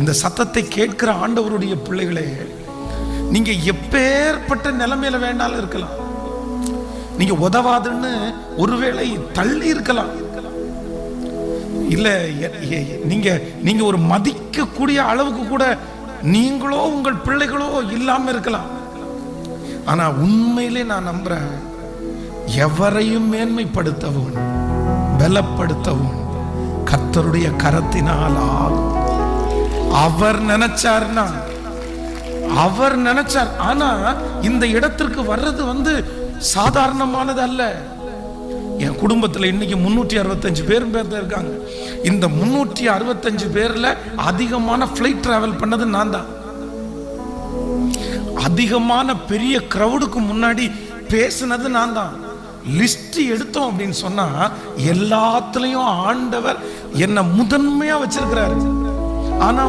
இந்த சத்தத்தை கேட்கிற ஆண்டவருடைய பிள்ளைகளே நீங்க எப்பேற்பட்ட நிலைமையில வேண்டாலும் இருக்கலாம். நீங்க உதவாதுன்னு ஒருவேளை தள்ளி இருக்கலாம். இல்ல நீங்க நீங்க ஒரு மதிக்கக்கூடிய அளவுக்கு கூட நீங்களோ உங்கள் பிள்ளைகளோ இல்லாம இருக்கலாம். ஆனா உண்மையிலே நான் நம்புறேன் எவரையும் மேன்மைப்படுத்தவும் பலப்படுத்தவும் கத்தருடைய கரத்தினால் ஆகும். அவர் நினைச்சார்னா அவர் நினைச்சார். ஆனா இந்த இடத்திற்கு வர்றது வந்து சாதாரணமானது அல்ல என் குடும்பத்துல இன்னைக்கு முன்னூற்றி அறுபத்தஞ்சு பேரும் பேர் தான் இருக்காங்க. இந்த முன்னூற்றி அறுபத்தஞ்சு பேர்ல அதிகமான ஃப்ளைட் டிராவல் பண்ணது நான் தான். அதிகமான பெரிய கிரவுடுக்கு முன்னாடி பேசுனது நான் தான். லிஸ்ட் எடுத்தோம் அப்படின்னு சொன்னா எல்லாத்துலயும் ஆண்டவர் என்னை முதன்மையா வச்சிருக்கிறாரு. ஆனா